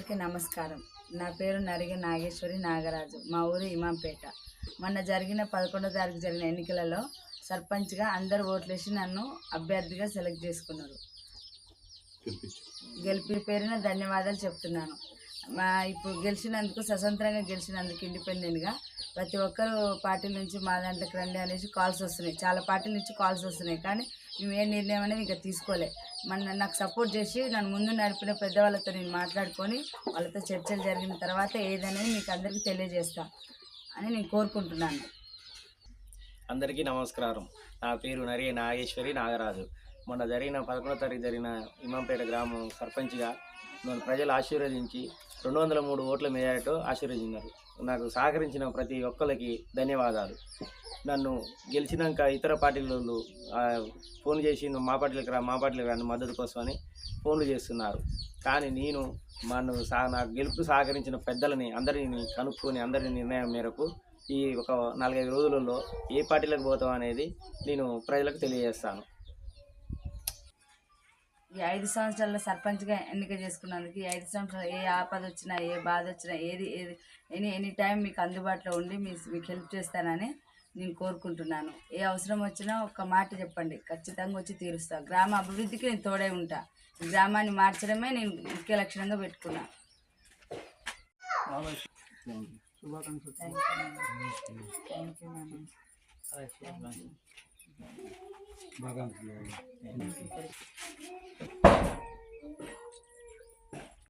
అందరికీ నమస్కారం. నా పేరు నరిగ నాగేశ్వరి నాగరాజు. మా ఊరు ఇమాంపేట. మొన్న జరిగిన పదకొండో తారీఖు జరిగిన ఎన్నికలలో సర్పంచ్గా అందరు ఓట్లేసి నన్ను అభ్యర్థిగా సెలెక్ట్ చేసుకున్నారు. గెలిపి పేరున ధన్యవాదాలు చెప్తున్నాను. మా ఇప్పుడు గెలిచినందుకు స్వతంత్రంగా గెలిచినందుకు ఇండిపెండెంట్గా ప్రతి ఒక్కరు పార్టీల నుంచి మా దాంట్లోకి రండి అనేసి కాల్స్ వస్తున్నాయి. చాలా పార్టీల నుంచి కాల్స్ వస్తున్నాయి. కానీ మేము ఏ నిర్ణయం అనేది ఇంకా తీసుకోలే. మన నాకు సపోర్ట్ చేసి నన్ను ముందు నడిపిన పెద్దవాళ్ళతో నేను మాట్లాడుకొని వాళ్ళతో చర్చలు జరిగిన తర్వాత ఏదనేది మీకు అందరికీ తెలియజేస్తా అని నేను కోరుకుంటున్నాను. అందరికీ నమస్కారం. నా పేరు నరి నాగేశ్వరి నాగరాజు. మొన్న జరిగిన పదకొండో తారీఖు జరిగిన ఇమ్మంపేట గ్రామం సర్పంచ్గా నన్ను ప్రజలు ఆశీర్వదించి రెండు వందల మూడు ఓట్ల మేరతో ఆశీర్వదించారు నాకు సహకరించిన ప్రతి ఒక్కరికి ధన్యవాదాలు. నన్ను గెలిచినాక ఇతర పార్టీల వాళ్ళు, ఫోన్ చేసి నువ్వు మా పార్టీలకు రా మా పార్టీలకు రాని మద్దతు కోసమని ఫోన్లు చేస్తున్నారు. కానీ నేను మన సా నాకు గెలుపు సహకరించిన పెద్దలని అందరిని కనుక్కొని అందరి నిర్ణయం మేరకు ఈ ఒక నాలుగైదు రోజులలో ఏ పార్టీలకు పోతాం అనేది నేను ప్రజలకు తెలియజేస్తాను. ఈ ఐదు సంవత్సరాల్లో సర్పంచ్గా ఎన్నిక చేసుకున్నందుకు ఈ ఐదు సంవత్సరాలు ఏ ఆపద వచ్చినా ఏ బాధ వచ్చినా ఏది ఏది ఎనీ ఎనీ టైం మీకు అందుబాటులో ఉండి మీకు హెల్ప్ చేస్తానని నేను కోరుకుంటున్నాను. ఏ అవసరం వచ్చినా ఒక మాట చెప్పండి. ఖచ్చితంగా వచ్చి తీరుస్తా. గ్రామ అభివృద్ధికి నేను తోడై ఉంటా. ఈ గ్రామాన్ని మార్చడమే నేను ముఖ్య లక్షణంగా పెట్టుకున్నా. బాగా